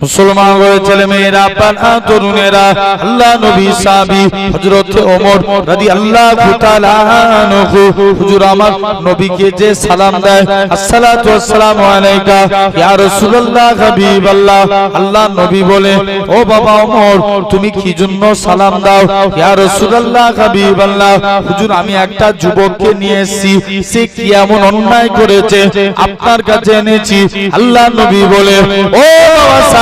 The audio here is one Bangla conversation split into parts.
মুসলমান হয়ে ছেলে মেয়েরা পানা তরুণেরা, আল্লাহ নবী সাহাবী হযরত ওমর রাদিয়াল্লাহু তাআলা আনহু। হুজুর আমার নবীকে যে সালাম দেয়, আসসালাতু ওয়াসসালামু আলাইকা, ইয়া রাসূলুল্লাহ, হাবিবাল্লাহ। আল্লাহ নবী বলে, ও বাবা ওমর, তুমি কি জন্য সালাম দাও? ইয়া রাসূলুল্লাহ, হাবিবাল্লাহ। হুজুর, আমি একটা যুবককে নিয়ে এসেছি, সে কি এমন অন্যায় করেছে? আপনার কাছে এনেছি। আল্লাহ নবী বলে, ও বাবা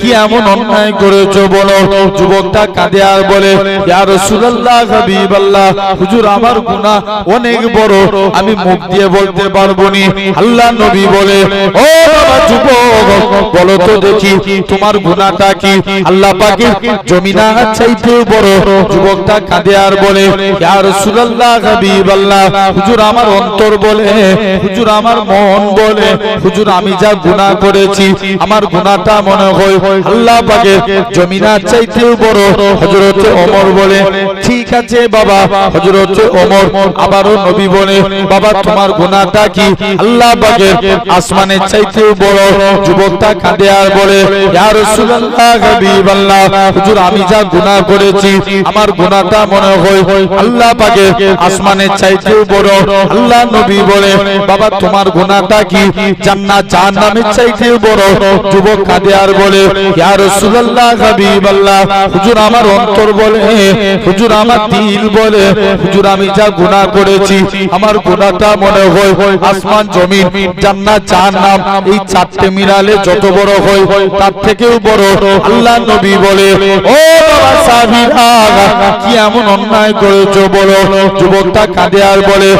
কি এমন অন্যায় করেছ বলো? যুবকটা কাঁদে আর বলে, ইয়া রাসূলুল্লাহ, হাবিবাল্লাহ, হুজুর আমার গুনাহ অনেক বড়, আমি মুখ দিয়ে বলতে পারব নি। আল্লাহ নবী বলে, ও বাবা যুবক, বলো তো দেখি তোমার গুনাহটা কি? আল্লাহ পাকের জমিনা চাইতে বড়, যুবকটা কাঁদে আর বলে, ইয়া রাসূলুল্লাহ, হাবিবাল্লাহ, হুজুর আমার অন্তর বলে, হুজুর আমার মন বলে, হুজুর আমি যা গুনাহ করেছি, আমার গুনাহটা মনে হয় আল্লাহ পাকের জমিনা চাইতেও বড়। হযরত ওমর বলে, ঠিক আছে বাবা। হযরত ওমর আবারও নবী বলে, বাবা, তোমার গুনাহটা কি? আল্লাহ পাকের আসমানের চাইতেও বড়। যুবকটা কাঁদে আর বলে, ইয়া রাসূলুল্লাহ, হাবিবাল্লাহ, হুজুর, আমি যা গুনাহ করেছি, আমার গুনাহটা মনে হয়। আল্লাহ পাকের আসমানের চাইতেও বড়। আল্লাহ নবী বলে, বাবা, তোমার গুনাহটা কি? জান্নাত জাহান্নামের চাইতেও বড়। যুবক কাঁদে আর বলে আমি যা করেছি, আমার মনে হয় আসমান এই চারটে মিলালে যত বড় হয়, তার থেকেও বড়। আল্লাহ নবী বলে, ও কি এমন অন্যায় করেছ বলো? যুবকটা কাঁদে আর বলে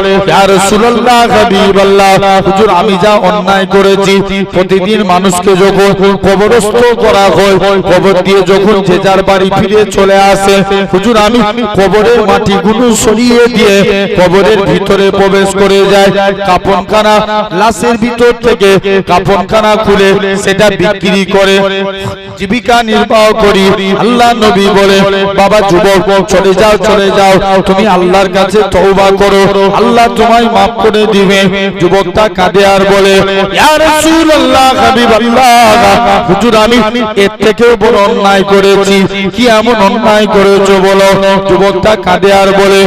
আমি যা অন্যায় করেছি, প্রতিদিন মানুষকে যখন কবরস্থ করা হয়। কবর দিয়ে যখন যে যার বাড়ি ফিরে চলে আসে, হুজুর, আমি কবরের মাটিগুলো সরিয়ে দিয়ে কবরের ভিতরে প্রবেশ করে যায় কাপনখানা লাশের ভিতর থেকে কাপনখানা খুলে সেটা বিক্রি করে। জীবিকা নির্বাহ করি। আল্লাহ নবী বলে, বাবা যুবক, চলে যাও চলে যাও। তুমি আল্লাহর কাছে তওবা করো। আল্লাহ তোমায় মাফ করে দিবে। যুবকটা কাঁদে আর বলে, ইয়া রাসূলুল্লাহ হাবিবাল্লাহ। হুজুর, আমি এর থেকেও বড় অন্যায় করেছি। কি এমন অন্যায় করেছ বলো? যুবকটা কাঁদে আর বলে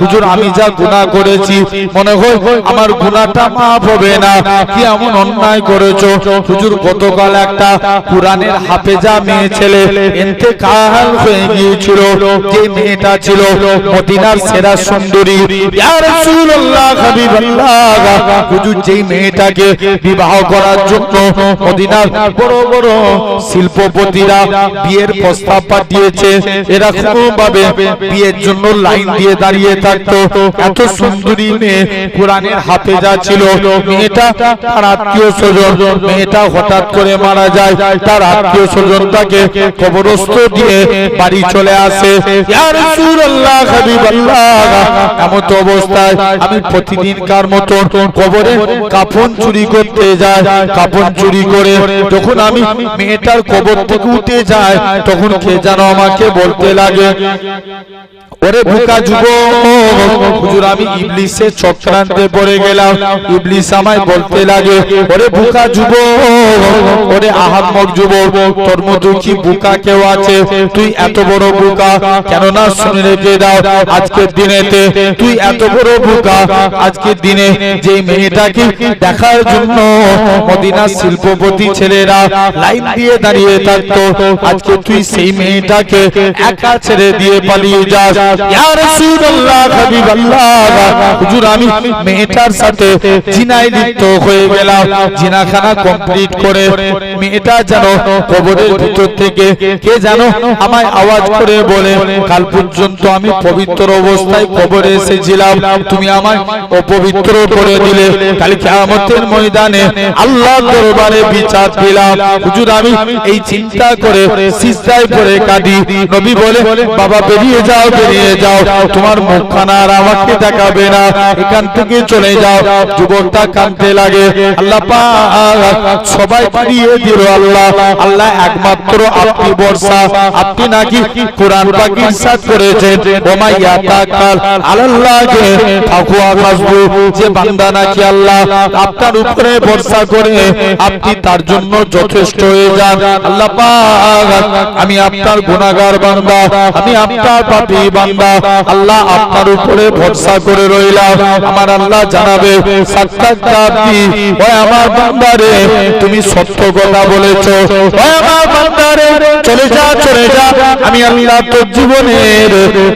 হুজুর, আমি যা গুনাহ করেছি, মনে হয় আমার গুনাহটা মাফ হবে না। কি এমন অন্যায় করেছ? হুজুর, গতকাল একটা কোরআনের হাফেজা মেয়ে ছেলে ইন্তেকাল হয়ে গিয়েছিল। যে মেয়েটা ছিল মদিনার সেরা সুন্দরী। হুজুর, যেই মেয়েটাকে বিবাহ করার জন্য মদিনার বড় বড় শিল্পপতিরা বিয়ের প্রস্তাব পাঠিয়েছে। এরকম ভাবে বিয়ের জন্য লাইন দিয়ে দাঁড়িয়ে এত সুন্দরী মেয়ে কোরআনের ছিল। মেয়েটা তার আত্মীয় স্বজন, মেয়েটা হঠাৎ করে মারা যায়। তার আত্মীয় স্বজন তাকে দিয়ে বাড়ি চলে আসে। এমন অবস্থায় আমি প্রতিদিনকার মতো কবরে কাফন চুরি করতে যাই। কাফন চুরি করে যখন আমি মেয়েটার কবর থেকে উঠে যাই তখন কে যেন আমাকে বলতে লাগে? ওরে বোকা যুবক হুজুর আমি ইবলিসের চক্রান্তে পড়ে গেলাম। ইবলিস আমায় বলতে লাগে ওরে বোকা যুবক ওরে আহাম্মক যুবক তোর মতো কি বোকা কেউ আছে? তুই এত বড় বোকা কেননা শুনে রেখে দাও আজকের দিনেতে তুই এত বড় বোকা। আজকের দিনে যে মেয়েটাকে দেখার জন্য মদিনার শিল্পপতি ছেলেরা লাইন দিয়ে দাঁড়িয়ে থাকতো আজকে তুই সেই মেয়েটাকে একা ছেড়ে দিয়ে পালিয়ে যাস। ইয়া রাসূলুল্লাহ হাবিবাল্লাহ। হুজুর আমি মেয়েটার সাথে জিনায় লিপ্ত হয়ে গেলাম। জিনাখানা কমপ্লিট করে মেয়েটা যেন কবরের ভিতর থেকে কে জানো আমায় আওয়াজ করে বলে কাল পর্যন্ত আমি পবিত্র অবস্থায় কবরে এসেছিলাম। তুমি আমায় অপবিত্র করে দিলে। কাল কিয়ামতের ময়দানে আল্লাহ দরবারে বিচার দিলাম। হুজুর আমি এই চিন্তা করে সিজদায় পড়ে কাঁদি। নবী বলে বাবা বেরিয়ে যাও বেরিয়ে যাও, তোমার মুখখানা আর আমাকে দেখাবে না। এখান থেকে চলে যাও, যুবকটা কাঁদতে লাগে। আল্লাহ সবাই দিয়ে দিল আল্লাহ। আল্লাহ একমাত্র আপনি বর্ষা আপনি নাকি কোরআন পাক ইরশাদ করেছেন। ওমা ইয়াতাকাল আলাল্লাহকে তাকওয়া কাসবু যে বান্দা নাকি আল্লাহ আপনার উপরে ভরসা করে, আপনি তার জন্য যথেষ্ট হয়ে যান। আল্লাহ পাক, আমি আপনার গুনাহগার বান্দা। আমি আপনার পাপী বান্দা। আল্লাহ আপনার উপরে ভরসা করে রইলাম। আমার আল্লাহ জানাবে আমার বান্দারে তুমি সত্য কথা বলেছ। চলে যা চলে যা। আমি আল্লাহ তোর জীবনের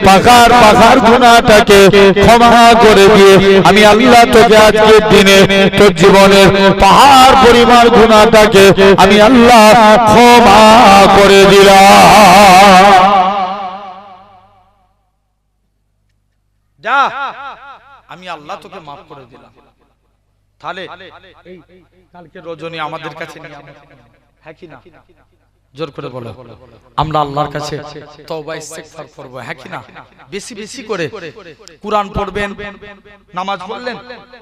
পাখার পাখার গুনাহটাকে ক্ষমা করে দিয়ে আমি আল্লাহ তোকে আজকের দিনে তোর জীবনের পাহাড় পরিমাণ গুনাহটাকে আমি আল্লাহ ক্ষমা করে দিলাম। যা। আমি আল্লাহ তোকে মাফ করে দিলাম। তাহলে এই কালকে রজনী আমাদের কাছে নিয়ে আমরা- হ্যাঁ কি না? জোর করে বলো। আমরা আল্লাহর কাছে তওবা ইস্তেগফার করব। হ্যাঁ কি না? বেশি বেশি করে কুরআন পড়বেন নামাজ পড়লেন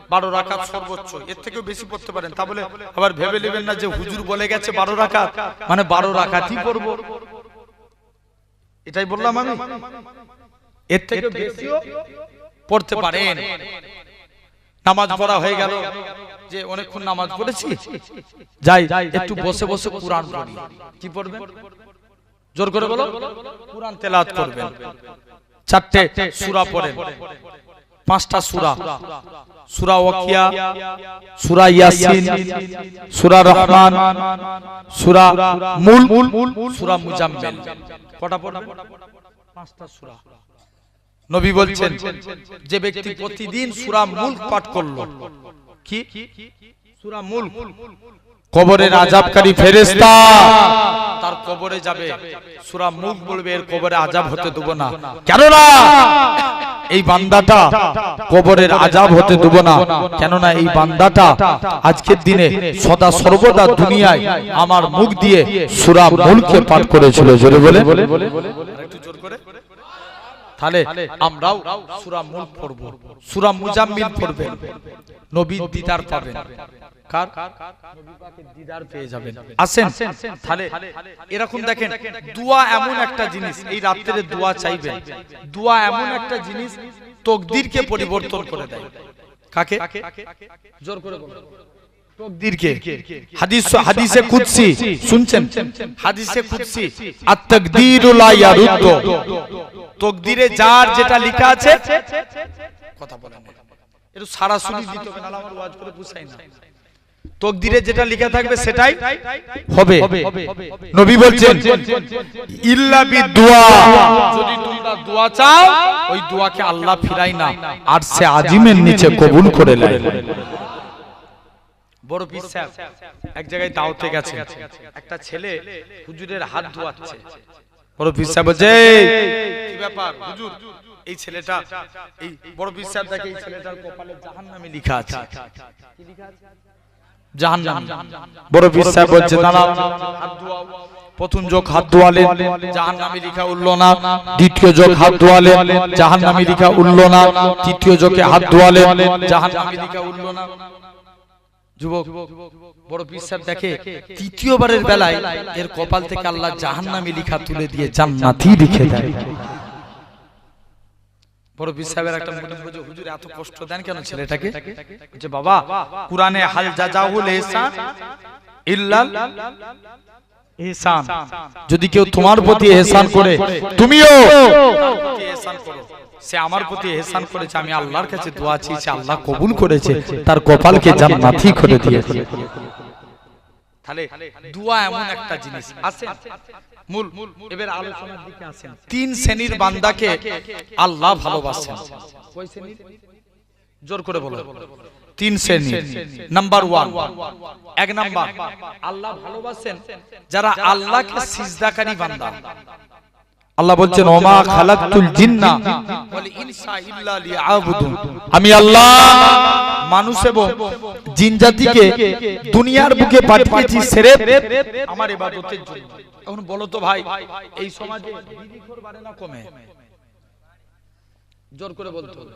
12 রাকাত সর্বোচ্চ। এর থেকেও বেশি পড়তে পারেন। তা বলে আবার ভেবে নেবেন না যে হুজুর বলে গেছে 12 রাকাত। মানে 12 রাকাতই পড়ব। এটাই বললাম আমি। এর থেকে বেশিও পড়তে পারেন। নামাজ পড়া হয়ে গেল যে অনেকক্ষণ নামাজ পড়েছি। যাই একটু বসে বসে কোরআন পড়ি। কি পড়বেন? জোর করে বলো। কোরআন তেলাওয়াত করবেন। চারটে সূরা পড়েন। পাঁচটা সূরা। সূরা। ওয়াকিয়া সূরা ইয়াসিন সূরা রহমান সূরা মুল সূরা মুজাম্মিল। কটা পড়বেন? পাঁচটা সূরা। নবী বলছেন যে ব্যক্তি প্রতিদিন সূরা মুলক পাঠ করল কি সূরা মুলক কবরের আযাবকারী ফেরেশতা তার কবরে যাবে সূরা মুলক বলবে এর কবরে আযাব হতে দেব না কেন না এই বান্দাটা কবরের আযাব হতে দেব না কেন না এই বান্দাটা আজকের দিনে সদা সর্বদা দুনিয়ায় আমার মুখ দিয়ে সূরা মুলকে পাঠ করেছিল জোরে বলে একটু জোর করে তাহলে আমরাও সূরা মুলক পড়ব। সূরা মুজাম্মিল পড়বেন। নবীর দিদার পাবেন। কার? দিদার পেয়ে যাবেন। আসেন। তাহলে এরকম দেখেন দোয়া এমন একটা জিনিস এই রাত্রে দোয়া চাইবেন। দোয়া এমন একটা জিনিস তকদিরকে পরিবর্তন করে দেয়। কাকে? জোর করে বলুন। হাদিসে কুদসি। শুনছেন? হাদিসে কুদসি। আত তাকদীরু লা ইয়ারুদ্দ তকদিরে যার যেটা লেখা আছে, কথা বলেন একটু সরাসরি দিত কেন আমার ওয়াজ করে বুঝাই না। তকদিরে যেটা লেখা থাকবে, সেটাই হবে। নবী বলছেন, ইল্লা বিদুয়া যদি তোমরা দোয়া চাও, ওই দোয়াকে আল্লাহ ফিরাই না, আর সে আজিমের নিচে কবুল করে নেয়। বড় পীর সাহেব, এক জায়গায় দাওতে গেছে একটা ছেলে হুজুরের হাত ধোয়াচ্ছে। বড় পীর সাহেব "এই, কি ব্যাপার হুজুর এই ছেলেটা এই বড় পীর সাহেব দেখে এই ছেলেটার কপালে জাহান্নামে লেখা আছে কি লেখা আছে জাহান্নাম বড় পীর সাহেব বলছে দাঁড়াও হাত ধোয়াও প্রথম যোগ হাত ধোয়ালেন জাহান্নামী লেখা উঠল না দ্বিতীয় যোগ হাত ধোয়ালেন জাহান্নামী লেখা উঠল না তৃতীয় যোগে হাত ধোয়ালেন জাহান্নামী লেখা উঠল না যুবক বড় বিশ্বাস দেখে তৃতীয়বারের বেলায় এর কপাল থেকে আল্লাহ জাহান্নামী লিখা তুলে দিয়ে জান্নাতি লিখে দেয়। বড় বিশ্বাসের একটা মনে হুজুর এত কষ্ট দেন কেন ছেলেটাকে? যে বাবা কুরআনে হাল জাজাউল ইহসান ইল্লাল ইহসান যদি কেউ তোমার প্রতি ইহসান করে তুমিও তার প্রতি ইহসান করো। সে আমার প্রতি এহসান করেছে, আমি আল্লাহর কাছে দোয়া চেয়েছি আল্লাহ কবুল করেছে, তার কপালকে জান্নাতি করে দিয়েছে। তাহলে দুয়া এমন একটা জিনিস, আছে? মূল, এবার আলোচনার দিকে আসেন। তিন শ্রেণির বান্দাকে আল্লাহ ভালোবাসেন। কয় শ্রেণির? জোর করে বলো। তিন শ্রেণি। নাম্বার ওয়ান এক নাম্বার। আল্লাহ ভালোবাসেন যারা আল্লাহকে সিজদাকারী বান্দা। আল্লাহ বলছেন ওমা খালাকতুল জিন্না। ওয়াল ইনসা ইল্লা লিয়াবুদুন। আমি আল্লাহ মানুষ এবং জিন জাতিকে দুনিয়ার বুকে পাঠিয়েছি সেরেফ। আমার ইবাদতের জন্য। এখন বলো তো ভাই এই সমাজে বিড়িখোর বাড়ে না কমে? জোর করে বলতে হবে।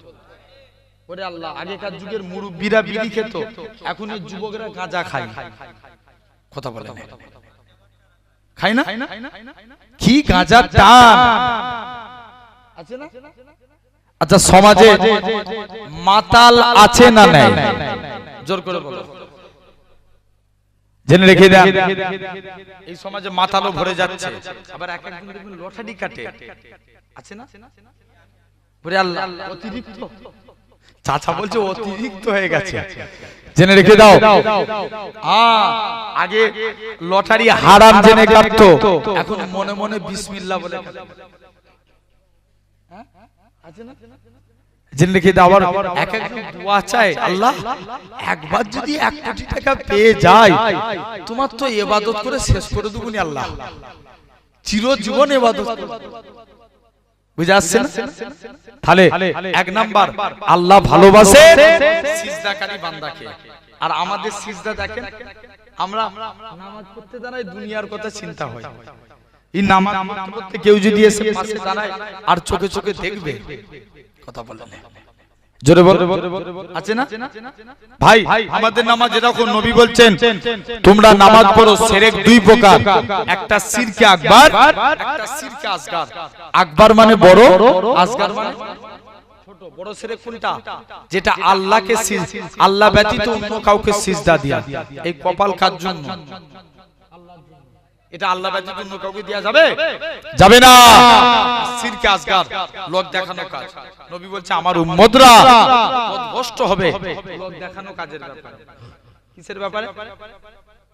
ওরে আল্লাহ আগেকার যুগের মুরব্বীরা বিড়ি খেত। এখন এই যুবকরা গাঁজা খায়। কথা বলে না। খায় না? কি গাঁজার টান আছে না? আচ্ছা সমাজে মাতাল আছে না নাই? জোর করে বলো। জেনে রেখে দেন। এই সমাজে মাতালও ভরে যাচ্ছে আবার এক একজন দেখবেন লটারি কাটে। আছে না? আল্লাহ অতিরিক্ত। চাচা বলছে অতিরিক্ত হয়ে গেছে। জেনে রেখে দাও আ, আগে লটারি হারাম জেনে কাটতো এখন মনে মনে বিসমিল্লাহ বলে কাটে। হ্যাঁ? আছে না? জেনে রেখে দাও আবার এক একজন দোয়া চায় আল্লাহ একবার যদি এক কোটি টাকা পেয়ে যায় তোমার তো এবাদত করে শেষ করে দেবো নি আল্লাহ চিরজীবন এবাদত। বুঝে আসছে না? তাহলে এক নাম্বার আল্লাহ ভালোবাসে সিজদাকারী বান্দাকে আর আমাদের সিজদা দেখেন আমরা নামাজ পড়তে দাঁড়াই দুনিয়ার কথা চিন্তা হয় এই নামাজ পড়তে পড়তে কেউ যদি এসে পাশে দাঁড়ায় আর চোখে চোখে দেখবে কথা বলে না। জোরে বল। আছে না? ভাই আমাদের নামাজ এরকম নবী বলছেন তোমরা নামাজ পড়ো সেরেক দুই প্রকার একটা সিরকে আকবার একটা সিরকে আসগার। আকবার মানে বড়? আসগার মানে? ছোট বড় সেরেক কোনটা? যেটা আল্লাহকে আল্লাহ ব্যতীত অন্য কাউকে সিজদা দিয়া। এই কপাল কার জন্য? এটা আল্লাহ ব্যতীত অন্য কাউকে দেয়া যাবে? যাবে না। সিরকে আসগার লোক দেখানো কাজ। নবী বলছে আমার উম্মতরা কষ্ট হবে। লোক দেখানো কাজের ব্যাপারে। কিসের ব্যাপারে?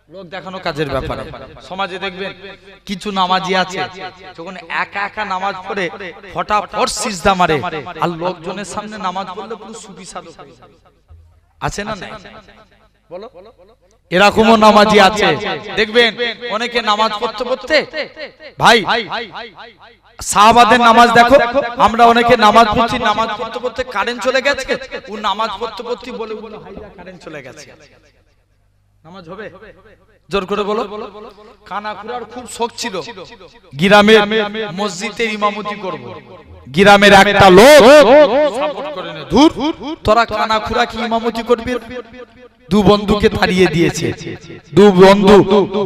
লোক দেখানো কাজের ব্যাপারে। সমাজে দেখবেন কিছু নামাজি আছে যখন একা একা নামাজ পড়ে ফটাফট সিজদা মারে আর লোকজনের সামনে নামাজ পড়লে পুরো সুফি সাধক আছে না নাই? বলো। এরকমও নামাজি আছে। দেখবেন অনেকে নামাজ পড়তে পড়তে ভাই সাহাবাদের নামাজ দেখো আমরা অনেকে নামাজ পড়ছি নামাজ পড়তে পড়তে কারেন্ট চলে গেছে ও নামাজ পড়তে পড়তে বলে বলে কারেন্ট চলে গেছে। নামাজ হবে? জোর করে বলো। খুব শখ ছিল। গ্রামের মসজিদের ইমামতি করব। গ্রামের একটা লোক সাপোর্ট করে নে। ধুর তোরা কি ইমামতি করবি? দু বন্ধুকে তাড়িয়ে দিয়েছে। দু বন্ধু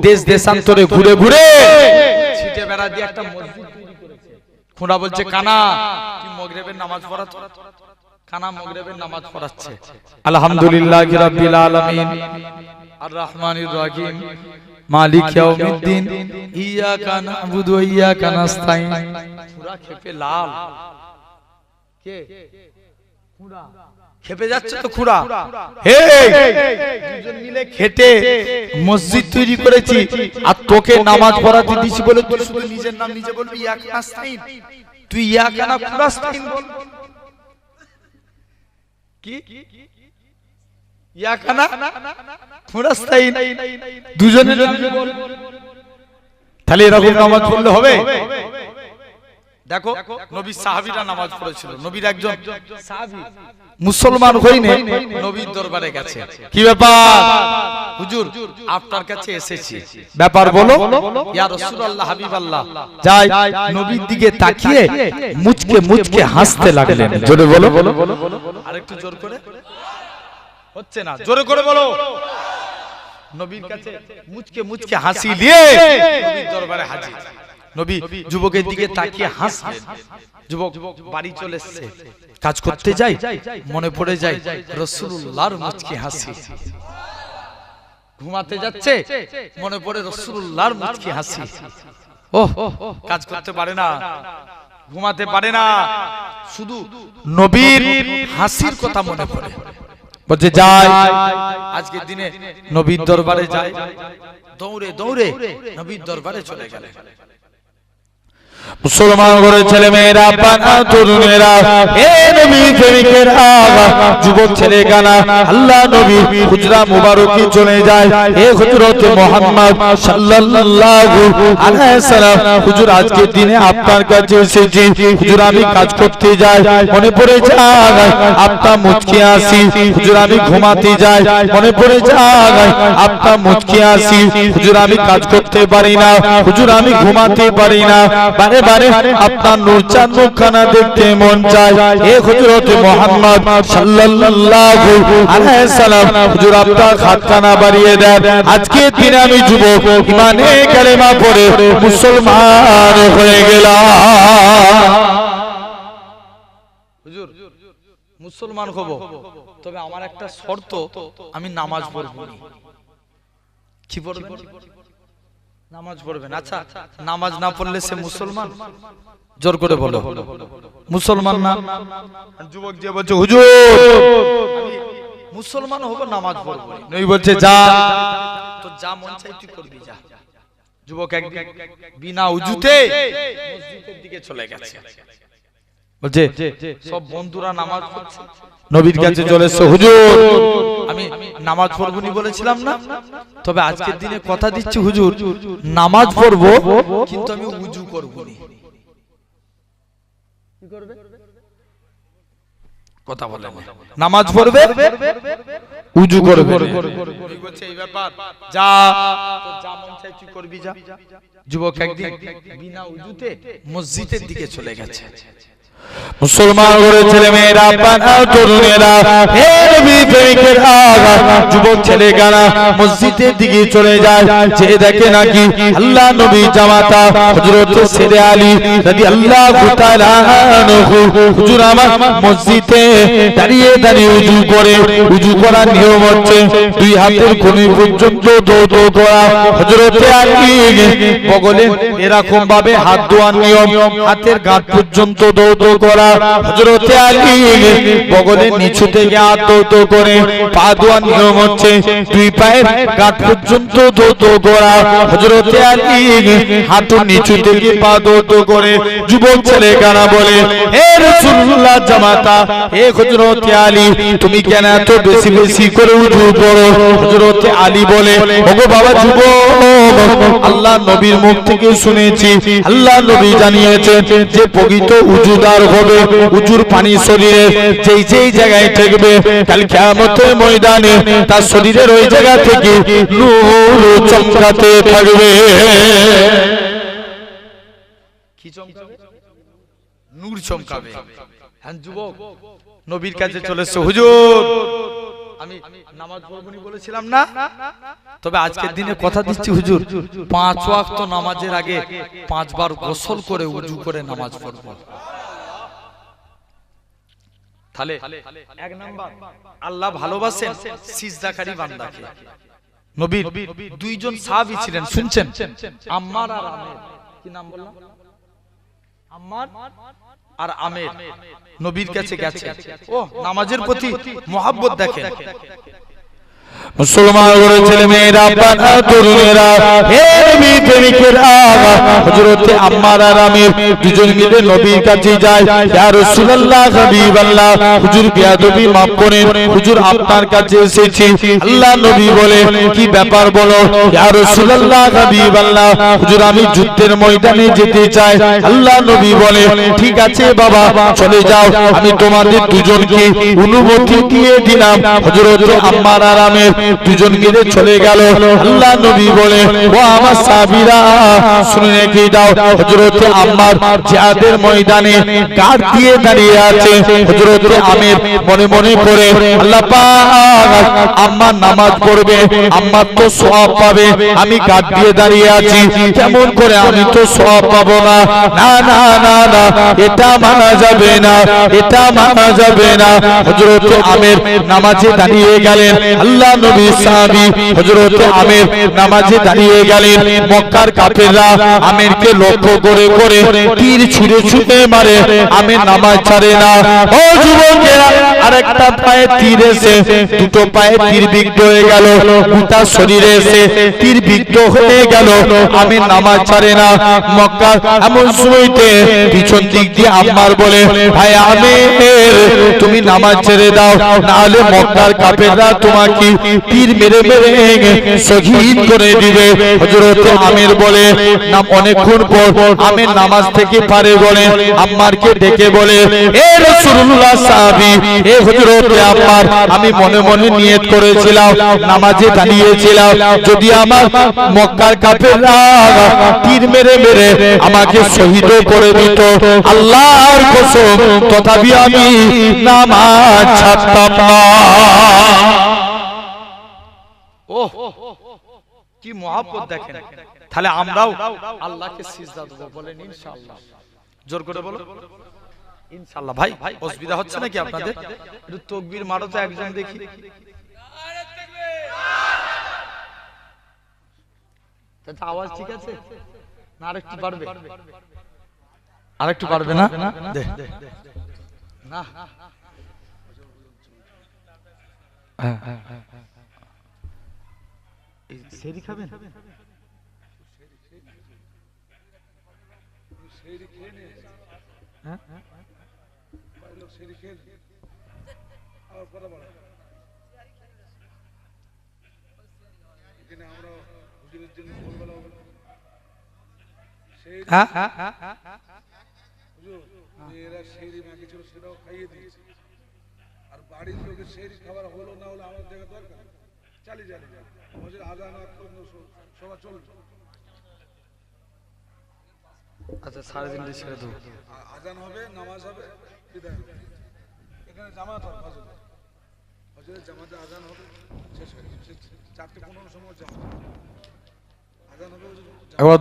দেশ দেশান্তরে ঘুরে ঘুরে ছিটে বেড়া দিয়ে একটা মসজিদ তৈরি করেছে। খুঁড়া বলছে কানা তুই মগরিবের নামাজ পড়া। কানা মগরিবের নামাজ পড়াচ্ছে। আলহামদুলিল্লাহ রাব্বিল আলামিন। আর রহমানির রহিম। মালিক ইয়াউমিদ্দিন ইয়াকা নাবুদু ওয়া ইয়াকা নাস্তাইন পুরা খেপে লাল। কে? খুড়া। খেপে যাচ্ছে তো খুড়া। হে! দুজন মিলে খেটে মসজিদ তৈরি করেছি আর তোকে নামাজ পড়াতে দিছি বলে তুই শুধু নিজের নাম নিজে বলবি ইয়াকা নাস্তাইন তুই ইয়াকা না খুড়াস্তাইন বল। কি? ইয়াকানা খুড়াস্তাইন দুজনে তাহলে এরকম নামাজ পড়লে হবে? দেখো নবী সাহাবীরা নামাজ পড়েছিল। নবীর একজন সাহাবী। মুসলমান হইনে নবীর দরবারে গেছে। কি ব্যাপার? হুজুর আপনার কাছে এসেছি। ব্যাপার বলো। ইয়া রাসূলুল্লাহ হাবিবাল্লাহ। যাই নবীর দিকে তাকিয়ে মুচকে মুচকে হাসতে লাগলেন। জোরে বলো। আরেকটু জোর করে। হচ্ছে না। জোরে করে বলো। নবীর কাছে মুচকে মুচকে হাসি দিয়ে নবীর দরবারে হাজির। নবী যুবকের দিকে তাকিয়ে হাসলেন। যুবক বাড়ি চলে এসেছে। কাজ করতে যাই মনে পড়ে যায় রসুল্লাহর মুচকি হাসি। ঘুমাতে যাচ্ছে মনে পড়ে রসুল্লাহর মুচকি হাসি। ও কাজ করতে পারে না ঘুমাতে পারে না। শুধু নবীর হাসির কথা মনে পড়ে। বলছে যাই আজকের দিনে নবীর দরবারে যায় দৌড়ে দৌড়ে নবীর দরবারে চলে গেলেন। মুসলমান করে ছেলে মেয়েরা পানা তরুণেরা হে নবী প্রেমিকেরা যুবক ছেলে গানা আল্লাহ নবী হুজরা মুবারকি চলে যায়। হে হযরত মুহাম্মদ সাল্লাল্লাহু আলাইহি সাল্লাম, হুজুর আজকের দিনে আপনার কাছে এসেছি। হুজুর, আমি কাজ করতে যাই, মনে পড়ে যায় আপনার মুচকি আসি হুজুর, আমি ঘুমাতে যাই, মনে পড়ে যায় আপনার মুচকি আসি হুজুর, আমি কাজ করতে পারি না, হুজুর, আমি ঘুমাতে পারি না বারে বারে আপনার নূর চাঁদ মুখখানা দেখতে মন চায় হে হযরত মুহাম্মদ সাল্লাল্লাহু আলাইহি সাল্লাম, হুজুর আপনার হাতখানা বাড়িয়ে দেন। আজকে দিনে আমি যুবক, ইমানে কালেমা পড়ে মুসলমান হয়ে গেলাম। হুজুর, মুসলমান হব। তবে আমার একটা শর্ত, আমি নামাজ পড়ব কি পড়বেন? নামাজ পড়বেন। আচ্ছা নামাজ না পড়লে সে মুসলমান। জোর করে বলো। মুসলমান না? যুবক যে বলছে হুজুর! মুসলমান হব নামাজ পড়ব। নবী বলছে যা। তো যা মন চাই তুই করবি যা। যুবক একদিন বিনা উজুতে মসজিদের দিকে চলে গেছে। বলছে সব বন্ধুরা নামাজ পড়ছে। নবীর কাছে চলে এসছে হুজুর। আমি নামাজ পড়বনি বলেছিলাম না? তবে আজকের দিনে কথা দিচ্ছি হুজুর। নামাজ পড়ব কিন্তু আমি উজু করব কথা বলে নামাজ পড়বে উজু করবে যা যা মন চাই তুই করবি যা। যুবক একদিন বিনা উজুতে মসজিদের দিকে চলে গেছে। মুসলমান করে ছেলে মেয়েরা তরুণেরা যুবক ছেলে গানা মসজিদের দিকে চলে যায়। যে দেখে নাকি আল্লাহ নবী জামাতা আলী হুজুর আমার মসজিদে দাঁড়িয়ে দাঁড়িয়ে করে করার নিয়ম হচ্ছে দুই হাতের পর্যন্ত দো দো করা। আলী বগলে এরকম ভাবে হাত ধোয়ার নিয়ম, হাতের গাঁট পর্যন্ত করা, হযরতে আলী নিচু থেকে হাত দৌত করে পা নিয়ম হচ্ছে দুই পায়ের গাঁট পর্যন্ত করা। হযরতে আলী হাঁটু নিচু থেকে পা করে যুবক ছেলে গানা বলে, হে রাসূলুল্লাহ জামাতা, হে হযরতে আলী, তুমি কেন এত বেশি বেশি করে উজু করো? হযরতে আলী বলে, ওগো বাবা আল্লাহ নবীর মুখ থেকে শুনেছি, আল্লাহ নবী জানিয়েছেন যে প্রকৃত উজুদার হবে উজুর পানি শরীরে যেই যেই জায়গায় থাকবে কাল কিয়ামতের ময়দানে তার শরীরের ওই জায়গা থেকে নূর চমকাতে থাকবে। নূর চমকাবে। হ্যাঁ যুবক, নবীর কাছে চলেছে হুজুর আজকের দিনে কথা পাঁচ পাঁচবার গোসল করে উজু করে নামাজ পড়ব। তাহলে এক নাম্বার আল্লাহ ভালোবাসেন সিজদাকারী বান্দাকে। নবীর দুইজন সাহাবী ছিলেন শুনছেন? আম্মার আর আমের। কি নাম বললাম? আম্মার আর আমের। নবীর কাছে গেছে। ও নামাজের প্রতি মহাব্বত দেখেন। মুসলমান ছেলে মেয়েরা পানা তরুণেরা, হে নবী হযরত আম্মার আর আমির দুজন মিলে নবীর কাছে যায়। ইয়া রাসূলুল্লাহ, হাবিবাল্লাহ, হুজুর বিয়াদবি করেন। হুজুর আপনার কাছে এসেছি। আল্লাহ নবী বলে, কি ব্যাপার বলো? ইয়া রাসূলুল্লাহ, হাবিবাল্লাহ, হুজুর আমি যুদ্ধের ময়দানে যেতে চাই। আল্লাহ নবী বলে, ঠিক আছে বাবা, চলে যাও। আমি তোমাদের দুজনকে অনুমতি দিয়ে দিলাম। হযরত আম্মার আর আমির দুজন মিলে চলে গেল। আল্লাহ নবী বলে, ও আমার সাহাবীরা, শুনে রেখে দাও, হযরত আম্মার জিহাদের ময়দানে গার্ড দিয়ে দাঁড়িয়ে আছে। হযরত আমির মনে মনে করে আল্লাহ পাক আম্মার নামাজ পড়বে আম্মার তো সওয়াব পাবে, আমি গার্ড দিয়ে দাঁড়িয়ে আছি। কেমন করে আমি তো সওয়াব পাবো না? না না না না, এটা মানা যাবে না, এটা মানা যাবে না। হযরত আমির নামাজে দাঁড়িয়ে গেলেন। আল্লাহ নামাজে ছুঁড়ে না। দুটো পায়ে তীর হয়ে গেল। শরীরে এসে তীর হয়ে গেল। আমি নামাজ ছাড়ে না। মক্কার এমন সময়তে পিছন দিক দিয়ে আম্মার বলে, ভাই আমি তুমি নামাজ ছেড়ে দাও। নাহলে মক্কার কাপেররা তোমাকে তীর মেরে মেরে শহীদ করে দিবে। হযরত আমির বলে নাম অনেকক্ষণ পর আমির নামাজ থেকে পারে বলে আম্মারকে ডেকে বলে, এ রাসূলুল্লাহ সাহাবী, এ হযরত আম্মার, আমি মনে মনে নিয়ত করেছিলাম, নামাজে দাঁড়িয়েছিলাম। যদি আমার মক্কার কাফেররা তীর মেরে মেরে আমাকে শহীদ করে দিত, আল্লাহর কসম, তথাপি আমি নামাজ ছাড়তাম না। ও কি মহাব্বত দেখেন। তাহলে আমরাও আল্লাহকে সিজদা দেবো বলেন ইনশাআল্লাহ। জোর করে বলো। ইনশাআল্লাহ, ভাই, অসুবিধা হচ্ছে নাকি আপনাদের? একটু তকবীর মারো তো একজন দেখি। চাচা আওয়াজ ঠিক আছে? না, আরেকটু বাড়বে। আরেকটু বাড়বে না? দে। না। হ্যাঁ হ্যাঁ হ্যাঁ। সেরি খাবেন হ্যাঁ? হ্যাঁ? এরা সেই মাগিছিল সেটাও খাইয়ে দিয়েছে আর বাড়ির লোকের সেই খাবার হলো না হলো আমার দেখা দরকার চালিয়ে চালিয়ে পর্যন্ত স- সভা চলবে। আচ্ছা সাড়ে তিনটে ছেড়ে দেবো আজান হবে নামাজ হবে বিদায় এখানে জামাত হবে ফজরে ফজরের জামাতে আজান হবে শেষ হয়ে চারটে পনেরো সময় জামাত হবে। আজান হবে হুজুর, এবার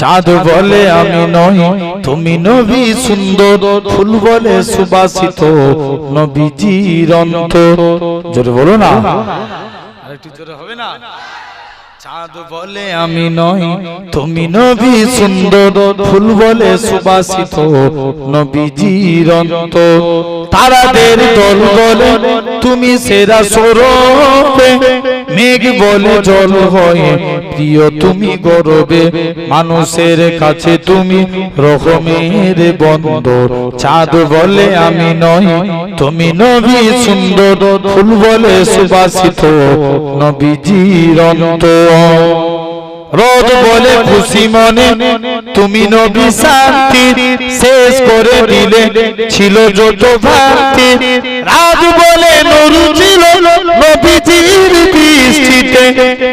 চাঁদ বলে আমি নই, তুমি নবী সুন্দর, ফুল বলে সুবাসিত নবীজির অন্তর জোরে বলো না। আরেকটু জোরে হবে না? চাঁদ বলে আমি নই, তুমি নবী সুন্দর, ফুল বলে সুবাসিত নবীজির অন্তর তারাদের দল বলে তুমি সেরা সরবে মেঘ বলে জল হয়ে প্রিয় তুমি গরবে মানুষের কাছে তুমি রকমের বন্দর। চাঁদ বলে আমি নই তুমি নবী সুন্দর ফুল বলে সুবাসিত। নবীজির অন্তর। রোদ বলে খুশি মনে। তুমি নবী শান্তি শেষ করে দিলে। ছিল যত ভ্রান্তি রাত বলে নরু ছিল। নবীজির দৃষ্টিতে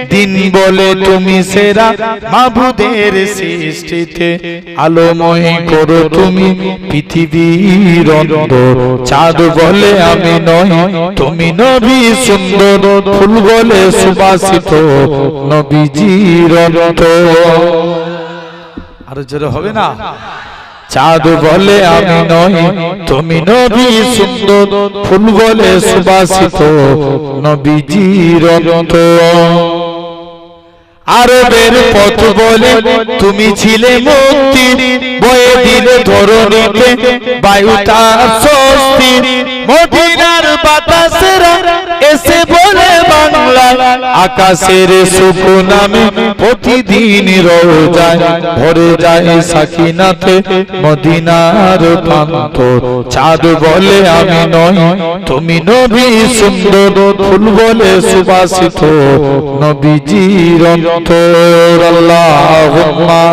দিন বলে তুমি সেরা মাবুদের সৃষ্টিতে। আলোময় করো তুমি পৃথিবীর চাঁদ বলে আমি নই। তুমি নবী সুন্দর। ফুল বলে সুবাসিত। নবীজির আরও জোরে হবে না? চাঁদ বলে আমি নই তুমি নবী সুন্দর ফুল বলে সুবাসিত নবীজির আরবের পথ বলে তুমি ছিলে মুক্তি বয়ে দিলে ধরণীতে বায়ুটা স্বস্তি মদিনার বাতাসেরা এসে বলে বাংলা, আকাশের সুখ নামে প্রতিদিন রোজায় ভরে যায় সাকিনাতে, মদিনার প্রান্ত। চাঁদ বলে আমি নই, তুমি নবী সুন্দর, ফুল বলে সুবাসিত, নবীজির অন্তর, আল্লাহুম্মা।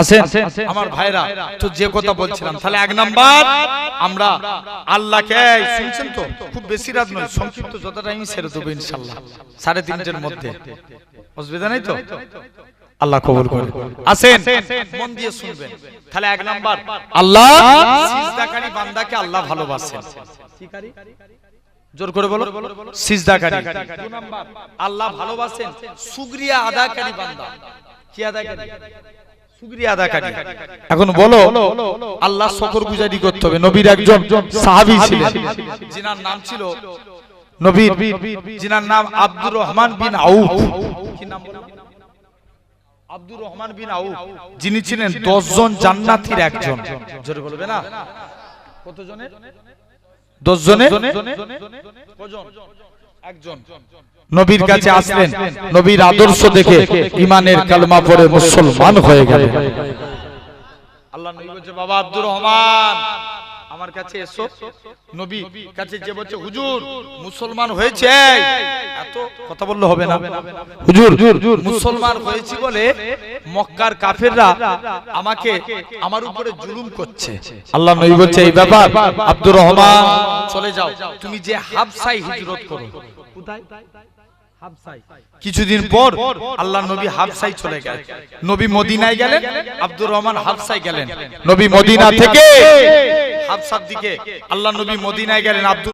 আছেন? আমার ভাইরা তো যে কথা বলছিলাম তাহলে এক নাম্বার আমরা আল্লাহকে শুনছেন তো খুব বেশি রাত নয় সংক্ষিপ্ত যত টাইম ছেড়ে দেবো ইনশাল্লাহ সাড়ে তিনটের মধ্যে। অসুবিধা নেই তো? আল্লাহ কবুল করে আসেন মন দিয়ে শুনবেন। তাহলে এক নাম্বার আল্লাহ সিজদাকারী বান্দাকে আল্লাহ ভালোবাসেন। জোর করে বলো সিজদাকারী। দু নাম্বার আল্লাহ ভালোবাসেন সুগ্রিয়া আদাকারী বান্দা। কি আদাকারী? এখন বলো আল্লাহ শকর গুজারি করতে হবে। নবীর একজন সাহাবী ছিলেন। জিনার নাম ছিল নবীর জিনার নাম আব্দুর রহমান বিন আউফ। কি নাম? আব্দুর রহমান বিন আউফ। যিনি ছিলেন দশ জন জান্নাতীর একজন। জোরে বলবে না? কতজনের? দশ জনে কজন? একজন নবীর কাছে আসলেন নবীর আদর্শ দেখে ইমানের কালমা পরে মুসলমান হয়ে গেলেন। আল্লাহ নবী বলছে বাবা আব্দুর রহমান আমার কাছে এসো। নবী কাছে যে বলছে হুজুর মুসলমান হয়েছে। এত কথা বললে হবে না। হুজুর মুসলমান হয়েছি বলে মক্কার কাফেররা আমাকে আমার উপরে জুলুম করছে। আল্লাহ নবী বলছে এই ব্যাপার আব্দুর রহমান চলে যাও। তুমি যে হাবসাই হিজরত করো। কোথায়? কিছুদিন পর আল্লাহ নবী হাফসাই চলে গেল নবী মদিনায় গেলেন আব্দুর রহমান হাফসাই গেলেন। নবী মদিনা থেকে হাফসার দিকে আল্লাহ নবী মদিনায় গেলেন আব্দুর